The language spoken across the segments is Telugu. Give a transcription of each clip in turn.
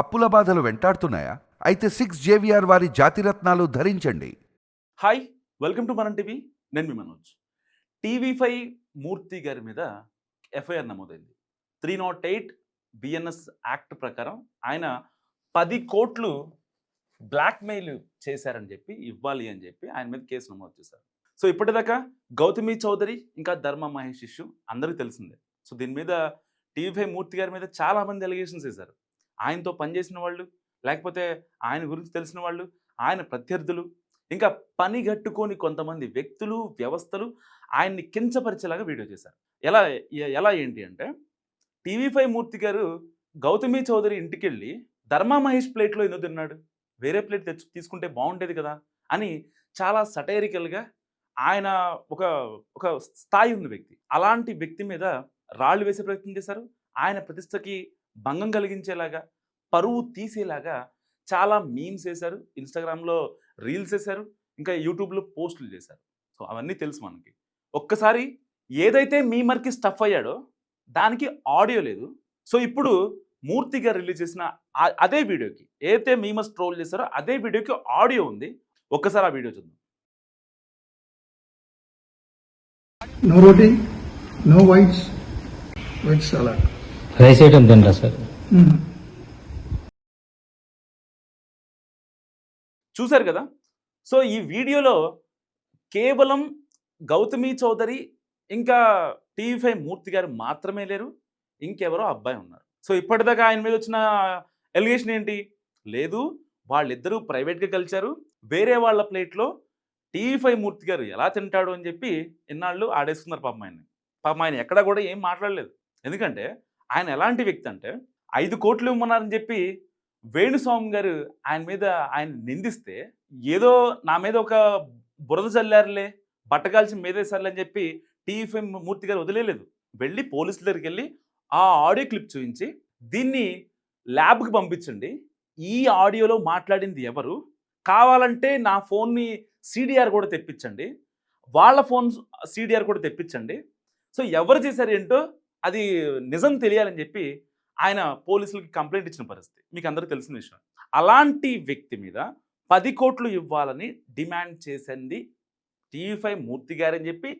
అప్పుల బాధలు వెంటాడుతున్నాయా? అయితే సిక్స్ జేవిఆర్ వారి జాతిరత్నాలు ధరించండి. Hi welcome to Manam TV నేను మీ మనోజ్. టీవీ ఫైవ్ మూర్తి గారి మీద ఎఫ్ఐఆర్ నమోదైంది. Three not eight BNS act ప్రకారం ఆయన పది కోట్లు బ్లాక్మెయిల్ చేశారని చెప్పి ఇవ్వాలి అని చెప్పి ఆయన మీద కేసు నమోదు చేశారు. సో ఇప్పటిదాకా గౌతమి చౌదరి ఇంకా ధర్మ మహేష్ ఇష్యూ అందరికీ తెలిసిందే. సో దీని మీద టీవీ ఫైవ్ మూర్తి గారి మీద చాలా మంది ఎలిగేషన్స్ వేశారు. ఆయనతో పనిచేసిన వాళ్ళు లేకపోతే ఆయన గురించి తెలిసిన వాళ్ళు ఆయన ప్రత్యర్థులు ఇంకా పని గట్టుకొని కొంతమంది వ్యక్తులు వ్యవస్థలు ఆయన్ని కించపరిచేలాగా వీడియో చేశారు. ఎలా ఎలా ఏంటి అంటే టీవీ ఫైవ్ మూర్తి గారు గౌతమి చౌదరి ఇంటికి వెళ్ళి ధర్మా మహేష్ ప్లేట్లో ఎందుకు తిన్నాడు? వేరే ప్లేట్ తెచ్చు తీసుకుంటే బాగుండేది కదా అని చాలా సటైరికల్గా ఆయన ఒక ఒక స్థాయి ఉన్న వ్యక్తి. అలాంటి వ్యక్తి మీద రాళ్ళు వేసే ప్రయత్నం చేశారు. ఆయన ప్రతిష్టకి భంగం కలిగించేలాగా పరువు తీసేలాగా చాలా మీమ్స్ వేశారు. ఇన్స్టాగ్రామ్లో రీల్స్ వేశారు. ఇంకా యూట్యూబ్లో పోస్టులు చేశారు. సో అవన్నీ తెలుసు మనకి. ఒక్కసారి ఏదైతే మీమర్కి స్టఫ్ అయ్యాడో దానికి ఆడియో లేదు. సో ఇప్పుడు మూర్తిగా రిలీజ్ చేసిన అదే వీడియోకి ఏదైతే మీమర్స్ ట్రోల్ చేశారో అదే వీడియోకి ఆడియో ఉంది. ఒక్కసారి ఆ వీడియో చూద్దాం. No roti no whites with salad. Rice item తినరా సార్. చూశారు కదా? సో ఈ వీడియోలో కేవలం గౌతమి చౌదరి ఇంకా టీవీ ఫైవ్ మూర్తి గారు మాత్రమే లేరు. ఇంకెవరో అబ్బాయి ఉన్నారు. సో ఇప్పటిదాకా ఆయన మీద వచ్చిన ఎలిగేషన్ ఏంటి? లేదు వాళ్ళిద్దరూ ప్రైవేట్గా కలిశారు. వేరే వాళ్ళ ప్లేట్లో టీవీ ఫైవ్ మూర్తి గారు ఎలా తింటాడు అని చెప్పి ఇన్నాళ్ళు ఆడేస్తున్నారు పాపం ఆయన్ని. పాపం ఆయన ఎక్కడా కూడా ఏం మాట్లాడలేదు. ఎందుకంటే ఆయన ఎలాంటి వ్యక్తి అంటే ఐదు కోట్లు ఇవ్వమన్నారని చెప్పి వేణుస్వామి గారు ఆయన మీద ఆయన నిందిస్తే ఏదో నా మీద ఒక బురద చల్లారులే బట్టకాల్చి మీదేశారులే అని చెప్పి టీఎఫ్ఎం మూర్తి గారు వదిలేదు వెళ్ళి పోలీసుల దగ్గరికి వెళ్ళి ఆ ఆడియో క్లిప్ చూపించి దీన్ని ల్యాబ్కి పంపించండి. ఈ ఆడియోలో మాట్లాడింది ఎవరు? కావాలంటే నా ఫోన్ని సిడిఆర్ కూడా తెప్పించండి. వాళ్ళ ఫోన్ సిడిఆర్ కూడా తెప్పించండి. సో ఎవరు చేశారు ఏంటో అది నిజం తెలియాలని చెప్పి ఆయన పోలీసులకి కంప్లైంట్ ఇచ్చిన పరిస్థితి. మీకు అందరికీ తెలిసిన విషయం. అలాంటి వ్యక్తి మీద పది కోట్లు ఇవ్వాలని డిమాండ్ చేసింది టీవీ ఫైవ్ మూర్తి గారని చెప్పి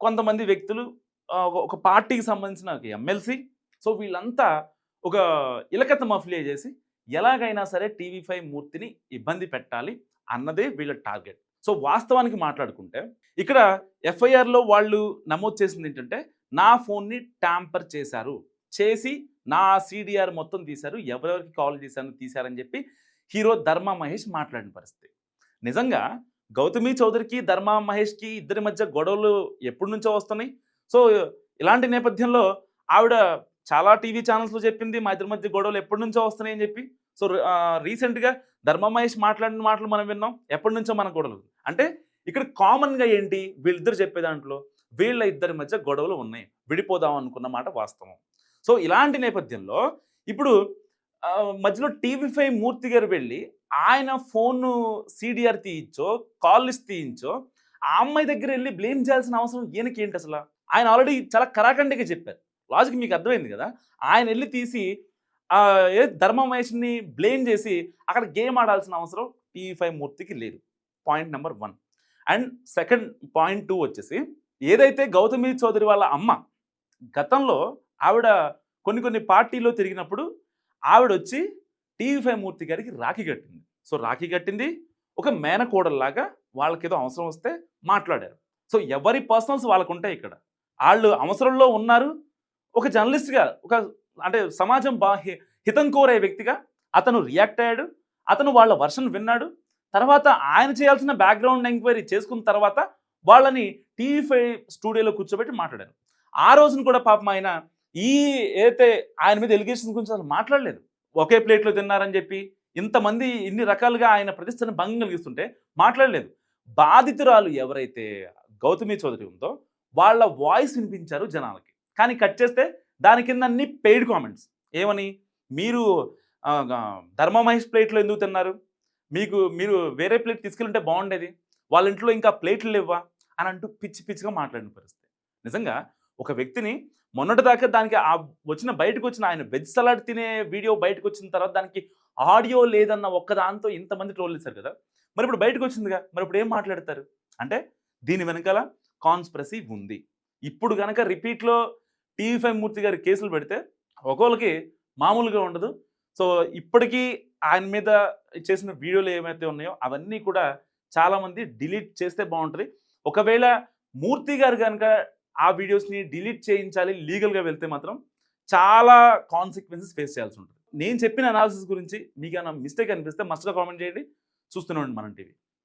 కొంతమంది వ్యక్తులు ఒక- పార్టీకి సంబంధించిన ఒక ఎమ్మెల్సీ సో వీళ్ళంతా ఒక ఇలకత మఫిలియా చేసి ఎలాగైనా సరే టీవీ ఫైవ్ మూర్తిని ఇబ్బంది పెట్టాలి అన్నదే వీళ్ళ టార్గెట్. సో వాస్తవానికి మాట్లాడుకుంటే ఇక్కడ ఎఫ్ఐఆర్లో వాళ్ళు నమోదు చేసింది ఏంటంటే నా ఫోన్ని ట్యాంపర్ చేశారు. చేసి నా సిడిఆర్ మొత్తం తీశారు. ఎవరెవరికి కాల్ చేశాను తీశారని చెప్పి హీరో ధర్మ మహేష్ మాట్లాడిన పరిస్థితి. నిజంగా గౌతమి చౌదరికి ధర్మ మహేష్కి ఇద్దరి మధ్య గొడవలు ఎప్పటి నుంచో వస్తున్నాయి. సో ఇలాంటి నేపథ్యంలో ఆవిడ చాలా టీవీ ఛానల్స్లో చెప్పింది మా ఇద్దరి మధ్య గొడవలు ఎప్పటి నుంచో వస్తున్నాయని చెప్పి. సో రీసెంట్గా ధర్మ మహేష్ మాట్లాడిన మాటలు మనం విన్నాం. ఎప్పటి నుంచో మన గొడవలు. అంటే ఇక్కడ కామన్గా ఏంటి? వీళ్ళిద్దరు చెప్పే దాంట్లో వీళ్ళ ఇద్దరి మధ్య గొడవలు ఉన్నాయి. విడిపోదాం అనుకున్న మాట వాస్తవం. సో ఇలాంటి నేపథ్యంలో ఇప్పుడు మధ్యలో టీవీ ఫైవ్ మూర్తి గారు వెళ్ళి ఆయన ఫోన్ సీడీఆర్ తీయించో కాల్ లిస్ట్ తీయించో ఆ అమ్మాయి దగ్గర వెళ్ళి బ్లేమ్ చేయాల్సిన అవసరం ఈయనకి ఏంటి అసలు? ఆయన ఆల్రెడీ చాలా కరాఖండిగా చెప్పారు. లాజిక్ మీకు అర్థమైంది కదా? ఆయన వెళ్ళి తీసి ఏ ధర్మ మహేష్ని బ్లేమ్ చేసి అక్కడ గేమ్ ఆడాల్సిన అవసరం టీవీ ఫైవ్ మూర్తికి లేదు. Point number one. And second point two వచ్చేసి ఏదైతే గౌతమి చౌదరి వాళ్ళ అమ్మ గతంలో ఆవిడ కొన్ని కొన్ని పార్టీలో తిరిగినప్పుడు ఆవిడ వచ్చి టీవీ ఫైవ్ మూర్తి గారికి రాఖీ కట్టింది. సో రాఖీ కట్టింది. ఒక మేనకోడల్లాగా వాళ్ళకి ఏదో అవసరం వస్తే మాట్లాడారు. సో ఎవరి పర్సనల్స్ వాళ్ళకు ఉంటాయి ఇక్కడ. వాళ్ళు అవసరంలో ఉన్నారు. ఒక జర్నలిస్ట్గా ఒక అంటే సమాజం బా హితం కోరే వ్యక్తిగా అతను రియాక్ట్ అయ్యాడు. అతను వాళ్ళ వర్షన్ విన్నాడు. తర్వాత ఆయన చేయాల్సిన బ్యాక్గ్రౌండ్ ఎంక్వైరీ చేసుకున్న తర్వాత వాళ్ళని టీవీ ఫైవ్ స్టూడియోలో కూర్చోబెట్టి మాట్లాడారు. ఆ రోజున కూడా పాపం ఆయన ఈ ఏదైతే ఆయన మీద ఎలిగేషన్ గురించి అసలు మాట్లాడలేదు. ఒకే ప్లేట్లో తిన్నారని చెప్పి ఇంతమంది ఇన్ని రకాలుగా ఆయన ప్రతిష్టను భంగం కలిగిస్తుంటే మాట్లాడలేదు. బాధితురాలు ఎవరైతే గౌతమి చౌదరి ఉందో వాళ్ళ వాయిస్ వినిపించారు జనాలకి. కానీ కట్ చేస్తే దాని కింద అన్ని పెయిడ్ కామెంట్స్. ఏమని? మీరు ధర్మ మహేష్ ప్లేట్లో ఎందుకు తిన్నారు? మీకు మీరు వేరే ప్లేట్ తీసుకెళ్ళుంటే బాగుండేది. వాళ్ళ ఇంట్లో ఇంకా ప్లేట్లు లేవా అని అంటూ పిచ్చి పిచ్చిగా మాట్లాడిన పరిస్థితి. నిజంగా ఒక వ్యక్తిని మొన్నటిదాకా దానికి ఆ వచ్చిన బయటకు వచ్చిన ఆయన వెజ్ సలాడ్ తినే వీడియో బయటకు వచ్చిన తర్వాత దానికి ఆడియో లేదన్న ఒక్క దాంతో ఇంతమంది ట్రోల్ చేశారు కదా! మరి ఇప్పుడు బయటకు వచ్చిందిగా మరి ఇప్పుడు ఏం మాట్లాడతారు? అంటే దీని వెనకాల కాన్స్పిరసీ ఉంది. ఇప్పుడు కనుక రిపీట్లో టీవీ ఫైవ్ మూర్తి గారి కేసులు పెడితే ఒక్కొక్కరికి మామూలుగా ఉండదు. సో ఇప్పటికీ ఆయన మీద చేసిన వీడియోలు ఏమైతే ఉన్నాయో అవన్నీ కూడా చాలామంది డిలీట్ చేస్తే బాగుంటుంది. ఒకవేళ మూర్తి గారు కనుక ఆ వీడియోస్ని డిలీట్ చేయించాలి లీగల్గా వెళ్తే మాత్రం చాలా కాన్సిక్వెన్సెస్ ఫేస్ చేయాల్సి ఉంటుంది. నేను చెప్పిన అనాలిసిస్ గురించి మీకు ఏమైనా మిస్టేక్ అనిపిస్తే మస్ట్గా కామెంట్ చేయండి. చూస్తూనే ఉండండి మనం టీవీ